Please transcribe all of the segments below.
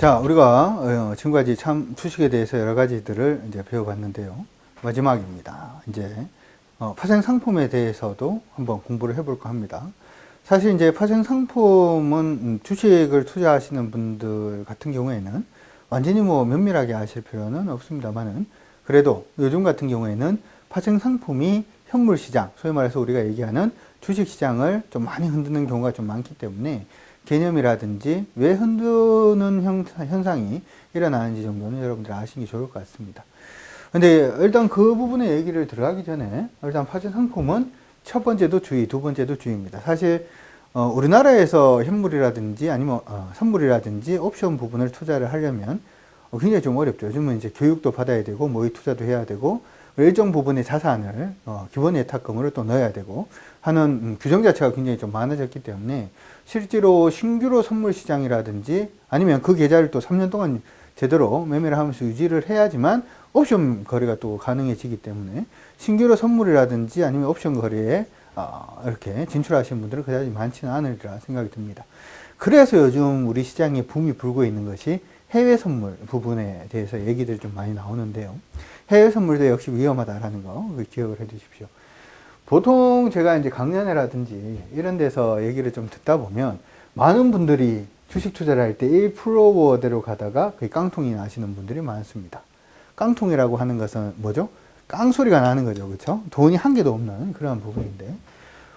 자, 우리가 어, 지금까지 참 주식에 대해서 여러 가지들을 이제 배워봤는데요. 마지막입니다. 이제 어, 파생 상품에 대해서도 한번 공부를 해볼까 합니다. 사실 이제 파생 상품은 음, 주식을 투자하시는 분들 같은 경우에는 완전히 뭐 면밀하게 아실 필요는 없습니다만은 그래도 요즘 같은 경우에는 파생 상품이 현물 시장, 소위 말해서 우리가 얘기하는 주식 시장을 좀 많이 흔드는 경우가 좀 많기 때문에 개념이라든지 왜 흔드는 형, 현상이 일어나는지 정도는 여러분들 아시는 게 좋을 것 같습니다. 근데 일단 그 부분에 얘기를 들어가기 전에 일단 파생 상품은 첫 번째도 주의, 두 번째도 주의입니다. 사실 어, 우리나라에서 현물이라든지 아니면 어, 선물이라든지 옵션 부분을 투자를 하려면 어, 굉장히 좀 어렵죠. 요즘은 이제 교육도 받아야 되고 모의 투자도 해야 되고 일정 부분의 자산을 어, 기본 예탁금으로 또 넣어야 되고 하는 음, 규정 자체가 굉장히 좀 많아졌기 때문에 실제로 신규로 선물 시장이라든지 아니면 그 계좌를 또 3년 동안 제대로 매매를 하면서 유지를 해야지만 옵션 거래가 또 가능해지기 때문에 신규로 선물이라든지 아니면 옵션 거래에 어, 이렇게 진출하시는 분들은 그다지 많지는 않으리라 생각이 듭니다. 그래서 요즘 우리 시장에 붐이 불고 있는 것이 해외 선물 부분에 대해서 얘기들이 좀 많이 나오는데요. 해외 선물도 역시 위험하다라는 거 기억을 해 두십시오. 보통 제가 이제 강연회라든지 이런 데서 얘기를 좀 듣다 보면 많은 분들이 주식 투자를 할 때 1%대로 가다가 그 깡통이 나시는 분들이 많습니다. 깡통이라고 하는 것은 뭐죠? 깡소리가 나는 거죠. 그렇죠? 돈이 한 개도 없는 그런 부분인데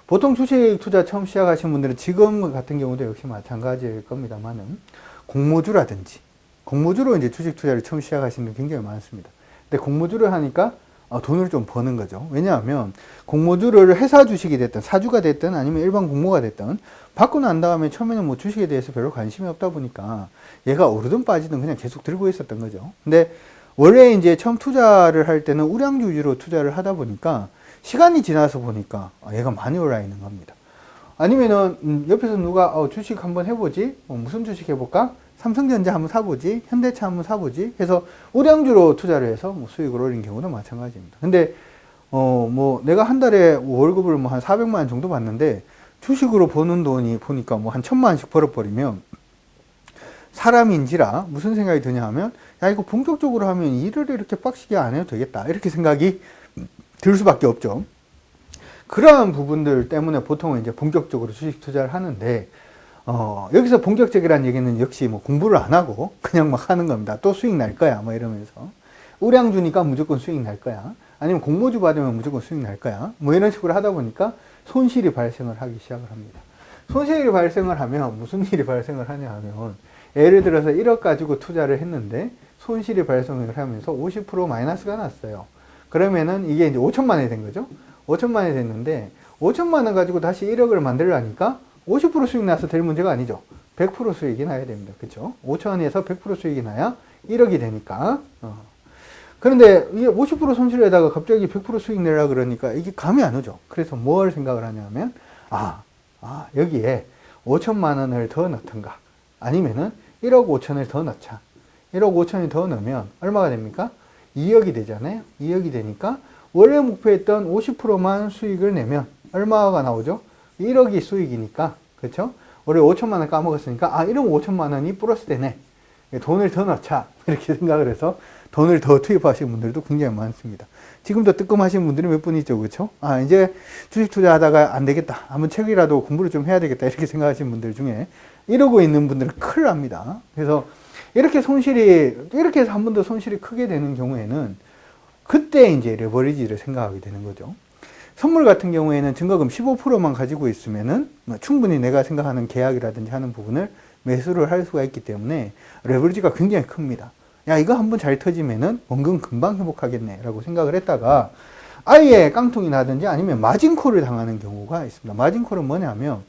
보통 주식 투자 처음 시작하신 분들은 지금 같은 경우도 역시 마찬가지일 겁니다만은 공모주라든지 공모주로 이제 주식 투자를 처음 시작하시는 분들 굉장히 많습니다. 근데 공모주를 하니까 어, 돈을 좀 버는 거죠. 왜냐하면 공모주를 회사 주식이 됐든 사주가 됐든 아니면 일반 공모가 됐든 받고 난 다음에 처음에는 뭐 주식에 대해서 별로 관심이 없다 보니까 얘가 오르든 빠지든 그냥 계속 들고 있었던 거죠. 근데 원래 이제 처음 투자를 할 때는 우량주 위주로 투자를 하다 보니까 시간이 지나서 보니까 아, 얘가 많이 올라 있는 겁니다. 아니면은 음, 옆에서 누가 어, 주식 한번 해보지 어, 무슨 주식 해볼까 삼성전자 한번 사보지 현대차 한번 사보지 해서 우량주로 투자를 해서 뭐 수익을 올린 경우도 마찬가지입니다. 근데 어 뭐 내가 한 달에 월급을 뭐 한 400만 원 정도 받는데 주식으로 버는 돈이 보니까 뭐 한 천만 원씩 벌어버리면 사람인지라 무슨 생각이 드냐 하면 야 이거 본격적으로 하면 일을 이렇게 빡시게 안 해도 되겠다 이렇게 생각이 들 수밖에 없죠. 그러한 부분들 때문에 보통은 이제 본격적으로 주식 투자를 하는데 어, 여기서 본격적이라는 얘기는 역시 뭐 공부를 안 하고 그냥 막 하는 겁니다. 또 수익 날 거야 뭐 이러면서 우량 주니까 무조건 수익 날 거야. 아니면 공모주 받으면 무조건 수익 날 거야. 뭐 이런 식으로 하다 보니까 손실이 발생을 하기 시작을 합니다. 손실이 발생을 하면 무슨 일이 발생을 하냐 하면 예를 들어서 1억 가지고 투자를 했는데 손실이 발생을 하면서 50% 마이너스가 났어요. 그러면은 이게 이제 5천만 원이 된 거죠. 5천만 원이 됐는데 5천만 원 가지고 다시 1억을 만들려니까 50% 수익 나서 될 문제가 아니죠. 100% 수익이 나야 됩니다. 그렇죠? 5천 원에서 100% 수익이 나야 1억이 되니까. 어. 그런데 이게 50% 손실에다가 갑자기 100% 수익 내라 그러니까 이게 감이 안 오죠. 그래서 뭘 생각을 하냐면 아, 아 여기에 5천만 원을 더 넣던가 아니면은 1억 5천을 더 넣자. 1억 5천을 더 넣으면 얼마가 됩니까? 2억이 되잖아요. 2억이 되니까 원래 목표했던 50%만 수익을 내면 얼마가 나오죠? 1억이 수익이니까 그렇죠? 원래 5천만 원 까먹었으니까 아 1억 5천만 원이 플러스 되네. 돈을 더 넣자 이렇게 생각을 해서 돈을 더 투입하시는 분들도 굉장히 많습니다. 지금도 뜨끔하신 분들이 몇분 있죠, 그렇죠? 아 이제 주식 투자하다가 안 되겠다, 한번 책이라도 공부를 좀 해야 되겠다 이렇게 생각하시는 분들 중에 이러고 있는 분들은 큰일 납니다. 그래서 이렇게 손실이 이렇게 해서 한 번 더 손실이 크게 되는 경우에는 그때 이제 레버리지를 생각하게 되는 거죠. 선물 같은 경우에는 증거금 15%만 가지고 있으면은 뭐 충분히 내가 생각하는 계약이라든지 하는 부분을 매수를 할 수가 있기 때문에 레버리지가 굉장히 큽니다. 야, 이거 한번 잘 터지면은 원금 금방 회복하겠네 라고 생각을 했다가 아예 깡통이 나든지 아니면 마진콜을 당하는 경우가 있습니다. 마진콜은 뭐냐면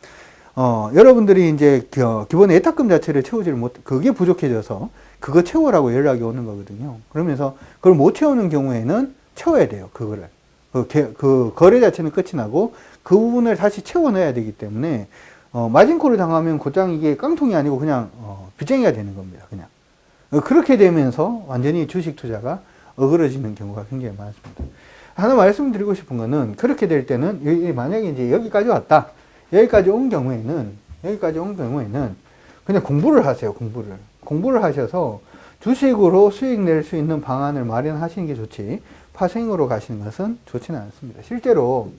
어, 여러분들이 이제 기본 예탁금 자체를 채우지를 못, 그게 부족해져서 그거 채우라고 연락이 오는 거거든요. 그러면서 그걸 못 채우는 경우에는 채워야 돼요. 그거를. 그, 개, 그 거래 자체는 끝이 나고 그 부분을 다시 채워 넣어야 되기 때문에 어, 마진콜을 당하면 곧장 이게 깡통이 아니고 그냥 어, 빚쟁이가 되는 겁니다. 그냥. 어, 그렇게 되면서 완전히 주식 투자가 어그러지는 경우가 굉장히 많습니다. 하나 말씀드리고 싶은 거는 그렇게 될 때는 만약에 이제 여기까지 왔다. 여기까지 온 경우에는 여기까지 온 경우에는 그냥 공부를 하세요. 공부를. 공부를 하셔서 주식으로 수익 낼 수 있는 방안을 마련하시는 게 좋지 파생으로 가시는 것은 좋지는 않습니다. 실제로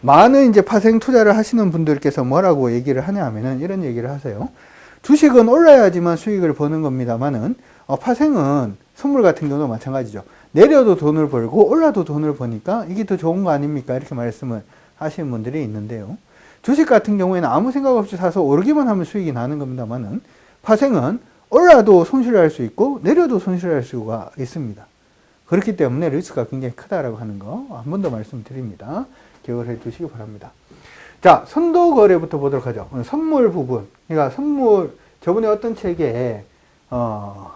많은 이제 파생 투자를 하시는 분들께서 뭐라고 얘기를 하냐 하면은 이런 얘기를 하세요. 주식은 올라야지만 수익을 버는 겁니다만은 어, 파생은 선물 같은 경우도 마찬가지죠. 내려도 돈을 벌고 올라도 돈을 버니까 이게 더 좋은 거 아닙니까? 이렇게 말씀을 하시는 분들이 있는데요. 주식 같은 경우에는 아무 생각 없이 사서 오르기만 하면 수익이 나는 겁니다만은 파생은 올라도 손실을 할 수 있고 내려도 손실을 할 수가 있습니다. 그렇기 때문에 리스크가 굉장히 크다라고 하는 거 한 번 더 말씀드립니다. 기억을 해 두시기 바랍니다. 자, 선도 거래부터 보도록 하죠. 선물 부분. 그러니까 선물, 저번에 어떤 책에, 어,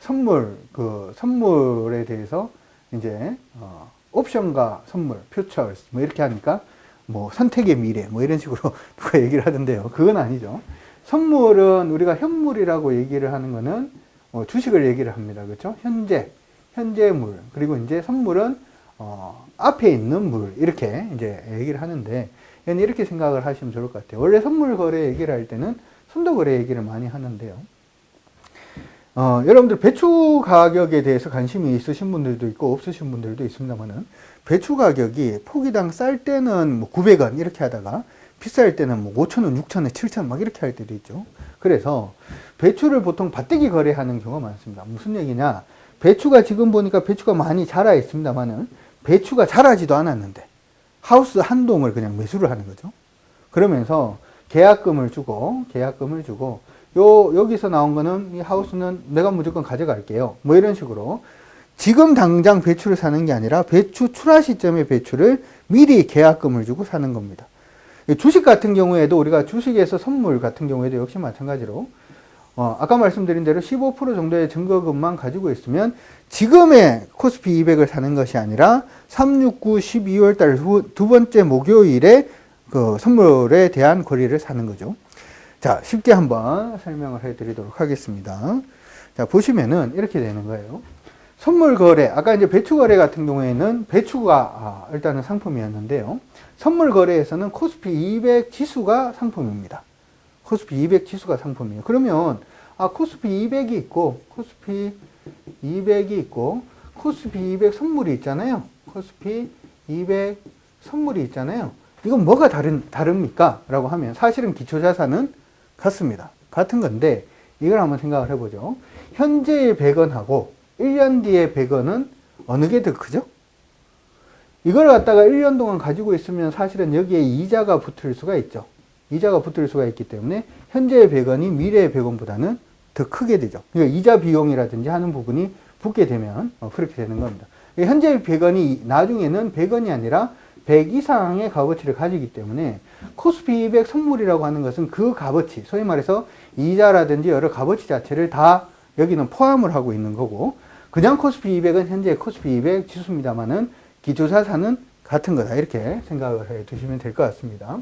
선물, 그, 선물에 대해서 이제, 어, 옵션과 선물, 퓨처스, 뭐 이렇게 하니까, 뭐, 선택의 미래, 뭐 이런 식으로 누가 얘기를 하던데요. 그건 아니죠. 선물은 우리가 현물이라고 얘기를 하는 거는, 어, 주식을 얘기를 합니다. 그렇죠? 현재, 현재 물. 그리고 이제 선물은, 어, 앞에 있는 물. 이렇게 이제 얘기를 하는데, 이렇게 생각을 하시면 좋을 것 같아요. 원래 선물 거래 얘기를 할 때는 선도 거래 얘기를 많이 하는데요. 어, 여러분들 배추 가격에 대해서 관심이 있으신 분들도 있고 없으신 분들도 있습니다만은 배추 가격이 포기당 쌀 때는 뭐 900원 이렇게 하다가 비쌀 때는 뭐 5,000원, 6,000원, 7,000원 막 이렇게 할 때도 있죠. 그래서 배추를 보통 밭대기 거래하는 경우가 많습니다. 무슨 얘기냐? 배추가 지금 보니까 배추가 많이 자라 있습니다만은 배추가 자라지도 않았는데 하우스 한 동을 그냥 매수를 하는 거죠. 그러면서 계약금을 주고 계약금을 주고 요 여기서 나온 거는 이 하우스는 내가 무조건 가져갈게요. 뭐 이런 식으로 지금 당장 배추를 사는 게 아니라 배추 출하 시점의 배추를 미리 계약금을 주고 사는 겁니다. 주식 같은 경우에도 우리가 주식에서 선물 같은 경우에도 역시 마찬가지로 어, 아까 말씀드린 대로 15% 정도의 증거금만 가지고 있으면 지금의 코스피 200을 사는 것이 아니라 369, 12월 달 두 번째 목요일에 그 선물에 대한 거리를 사는 거죠. 자, 쉽게 한번 설명을 해 드리도록 하겠습니다. 자, 보시면은 이렇게 되는 거예요. 선물 거래, 아까 이제 배추 거래 같은 경우에는 배추가 아, 일단은 상품이었는데요. 선물 거래에서는 코스피 200 지수가 상품입니다. 코스피 200 지수가 상품이에요. 그러면 아 코스피 200이 있고 코스피 200이 있고 코스피 200 선물이 있잖아요. 코스피 200 선물이 있잖아요. 이건 뭐가 다른 다릅니까? 라고 하면 사실은 기초 자산은 같습니다. 같은 건데 이걸 한번 생각을 해보죠. 현재의 100원하고 1년 뒤의 100원은 어느 게 더 크죠? 이걸 갖다가 1년 동안 가지고 있으면 사실은 여기에 이자가 붙을 수가 있죠. 이자가 붙을 수가 있기 때문에 현재의 100원이 미래의 100원보다는 더 크게 되죠. 그러니까 이자 비용이라든지 하는 부분이 붙게 되면 어, 그렇게 되는 겁니다. 현재의 100원이 나중에는 100원이 아니라 100 이상의 값어치를 가지기 때문에 코스피 200 선물이라고 하는 것은 그 값어치, 소위 말해서 이자라든지 여러 값어치 자체를 다 여기는 포함을 하고 있는 거고 그냥 코스피 200은 현재 코스피 200 지수입니다만은 기초자산은 같은 거다 이렇게 생각을 해 두시면 될 것 같습니다.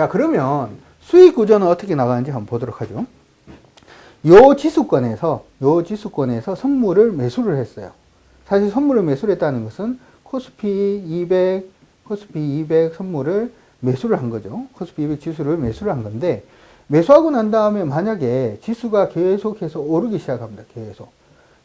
자 그러면 수익 구조는 어떻게 나가는지 한번 보도록 하죠. 요 지수권에서 요 지수권에서 선물을 매수를 했어요. 사실 선물을 매수했다는 것은 코스피 200, 코스피 200 선물을 매수를 한 거죠. 코스피 200 지수를 매수를 한 건데 매수하고 난 다음에 만약에 지수가 계속해서 오르기 시작합니다. 계속.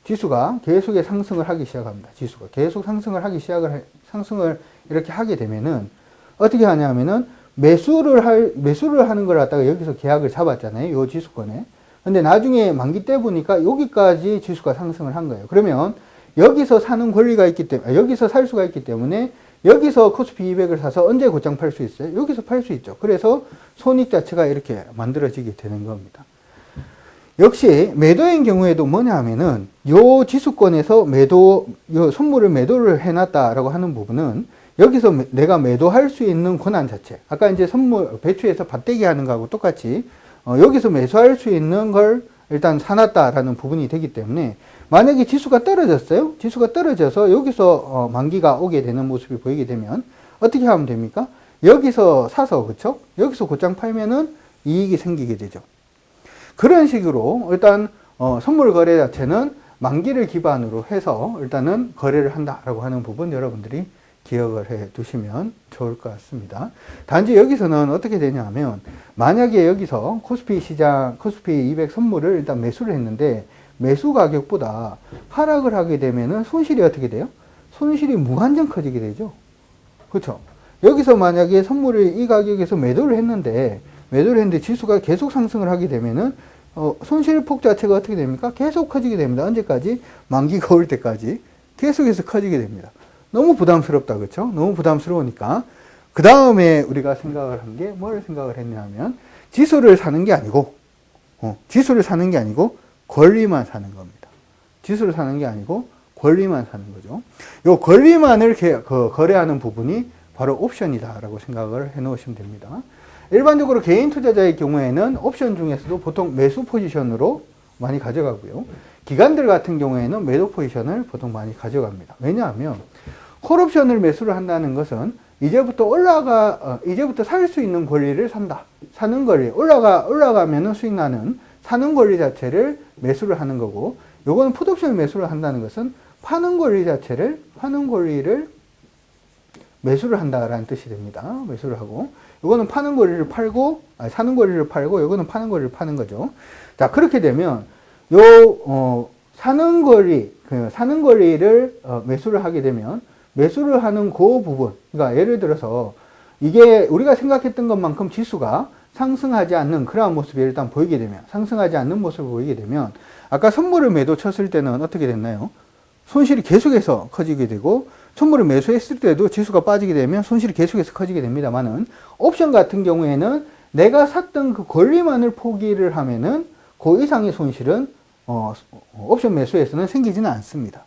지수가 계속의 상승을 하기 시작합니다. 지수가 계속 상승을 하기 시작을 해, 상승을 이렇게 하게 되면은 어떻게 하냐면은 매수를 할 매수를 하는 걸 갖다가 여기서 계약을 잡았잖아요. 요 지수권에. 근데 나중에 만기 때 보니까 여기까지 지수가 상승을 한 거예요. 그러면 여기서 사는 권리가 있기 때문에 여기서 살 수가 있기 때문에 여기서 코스피 200을 사서 언제 곧장 팔 수 있어요? 여기서 팔 수 있죠. 그래서 손익 자체가 이렇게 만들어지게 되는 겁니다. 역시 매도인 경우에도 뭐냐 하면은 요 지수권에서 매도 요 선물을 매도를 해놨다라고 하는 부분은 여기서 매, 내가 매도할 수 있는 권한 자체 아까 이제 선물 배추에서 밭대기 하는 거하고 똑같이 어, 여기서 매수할 수 있는 걸 일단 사놨다라는 부분이 되기 때문에 만약에 지수가 떨어졌어요? 지수가 떨어져서 여기서 어, 만기가 오게 되는 모습이 보이게 되면 어떻게 하면 됩니까? 여기서 사서 그쵸? 여기서 곧장 팔면은 이익이 생기게 되죠. 그런 식으로 일단 어, 선물 거래 자체는 만기를 기반으로 해서 일단은 거래를 한다라고 하는 부분 여러분들이 기억을 해 두시면 좋을 것 같습니다. 단지 여기서는 어떻게 되냐면 만약에 여기서 코스피 시장 코스피 200 선물을 일단 매수를 했는데 매수 가격보다 하락을 하게 되면은 손실이 어떻게 돼요? 손실이 무한정 커지게 되죠. 그렇죠? 여기서 만약에 선물을 이 가격에서 매도를 했는데 매도를 했는데 지수가 계속 상승을 하게 되면은 어, 손실폭 자체가 어떻게 됩니까? 계속 커지게 됩니다. 언제까지? 만기가 올 때까지 계속해서 커지게 됩니다. 너무 부담스럽다, 그렇죠? 너무 부담스러우니까 그 다음에 우리가 생각을 한 게 뭘 생각을 했냐면 지수를 사는 게 아니고 어, 지수를 사는 게 아니고 권리만 사는 겁니다. 지수를 사는 게 아니고 권리만 사는 거죠. 요 권리만을 개- 그 거래하는 부분이 바로 옵션이다라고 생각을 해 놓으시면 됩니다. 일반적으로 개인 투자자의 경우에는 옵션 중에서도 보통 매수 포지션으로 많이 가져가고요. 기관들 같은 경우에는 매도 포지션을 보통 많이 가져갑니다. 왜냐하면 콜옵션을 매수를 한다는 것은 이제부터 올라가 어, 이제부터 살 수 있는 권리를 산다. 사는 권리 올라가 올라가면은 수익 나는 사는 권리 자체를 매수를 하는 거고 요거는 풋옵션을 매수를 한다는 것은 파는 권리 자체를 파는 권리를 매수를 한다라는 뜻이 됩니다. 매수를 하고 요거는 파는 권리를 팔고 아니, 사는 권리를 팔고 요거는 파는 권리를 파는 거죠. 자 그렇게 되면 요 어, 사는 권리 그 사는 권리를 어, 매수를 하게 되면 매수를 하는 그 부분 그러니까 예를 들어서 이게 우리가 생각했던 것만큼 지수가 상승하지 않는 그러한 모습이 일단 보이게 되면 상승하지 않는 모습을 보이게 되면 아까 선물을 매도 쳤을 때는 어떻게 됐나요? 손실이 계속해서 커지게 되고 선물을 매수했을 때도 지수가 빠지게 되면 손실이 계속해서 커지게 됩니다만은 옵션 같은 경우에는 내가 샀던 그 권리만을 포기를 하면은 그 이상의 손실은 어, 옵션 매수에서는 생기지는 않습니다.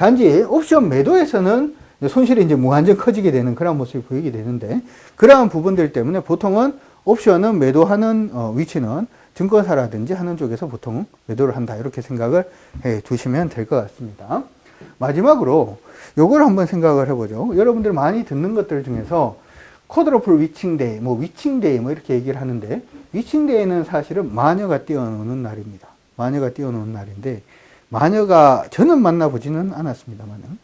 단지 옵션 매도에서는 손실이 이제 무한정 커지게 되는 그런 모습이 보이게 되는데 그러한 부분들 때문에 보통은 옵션은 매도하는 어, 위치는 증권사라든지 하는 쪽에서 보통 매도를 한다 이렇게 생각을 해 두시면 될 것 같습니다. 마지막으로 요걸 한번 생각을 해보죠. 여러분들 많이 듣는 것들 중에서 쿼드러플 위칭데이, 뭐 위칭데이 뭐 이렇게 얘기를 하는데 위칭데이는 사실은 마녀가 뛰어노는 날입니다. 마녀가 뛰어노는 날인데 마녀가 저는 만나보지는 않았습니다만은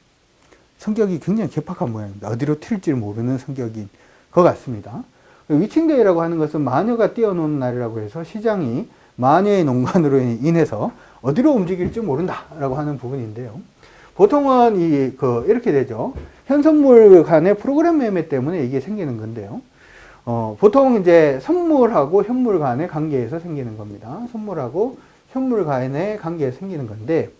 성격이 굉장히 개팍한 모양입니다. 어디로 튈지 모르는 성격인 것 같습니다. 위칭데이라고 하는 것은 마녀가 뛰어노는 날이라고 해서 시장이 마녀의 농간으로 인해서 어디로 움직일지 모른다라고 하는 부분인데요. 보통은 이, 그, 이렇게 되죠. 현선물 간의 프로그램 매매 때문에 이게 생기는 건데요. 어, 보통 이제 선물하고 현물 간의 관계에서 생기는 겁니다. 선물하고 현물 간의 관계에서 생기는 건데,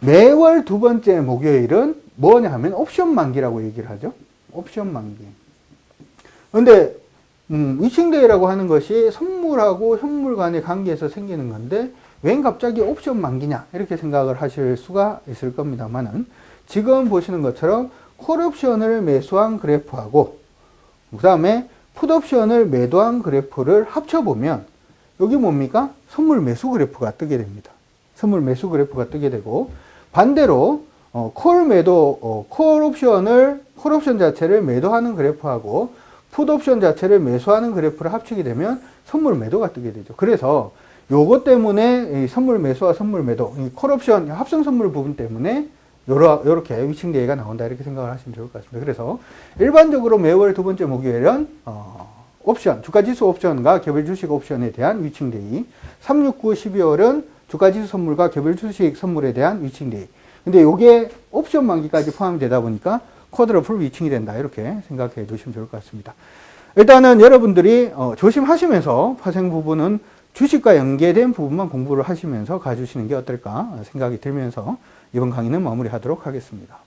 매월 두 번째 목요일은 뭐냐 하면 옵션 만기라고 얘기를 하죠. 옵션 만기. 근데, 음, 위칭데이라고 하는 것이 선물하고 현물 간의 관계에서 생기는 건데, 웬 갑자기 옵션 만기냐? 이렇게 생각을 하실 수가 있을 겁니다만은, 지금 보시는 것처럼 콜옵션을 매수한 그래프하고, 그 다음에 풋옵션을 매도한 그래프를 합쳐보면, 여기 뭡니까? 선물 매수 그래프가 뜨게 됩니다. 선물 매수 그래프가 뜨게 되고, 반대로, 어, 콜 매도, 어, 콜 옵션을, 콜 옵션 자체를 매도하는 그래프하고, 풋 옵션 자체를 매수하는 그래프를 합치게 되면 선물 매도가 뜨게 되죠. 그래서 요것 때문에 이 선물 매수와 선물 매도, 이 콜옵션 합성 선물 부분 때문에 요러, 요렇게 위칭 대회가 나온다 이렇게 생각을 하시면 좋을 것 같습니다. 그래서 일반적으로 매월 두 번째 목요일은 어, 옵션, 주가지수 옵션과 개별 주식 옵션에 대한 위칭 대회, 3, 6, 9, 12월은 주가지수 선물과 개별 주식 선물에 대한 위칭 대회. 근데 요게 옵션 만기까지 포함이 되다 보니까 쿼드러플 위칭이 된다 이렇게 생각해 두시면 좋을 것 같습니다. 일단은 여러분들이 어, 조심하시면서 파생 부분은 주식과 연계된 부분만 공부를 하시면서 가주시는 게 어떨까 생각이 들면서 이번 강의는 마무리하도록 하겠습니다.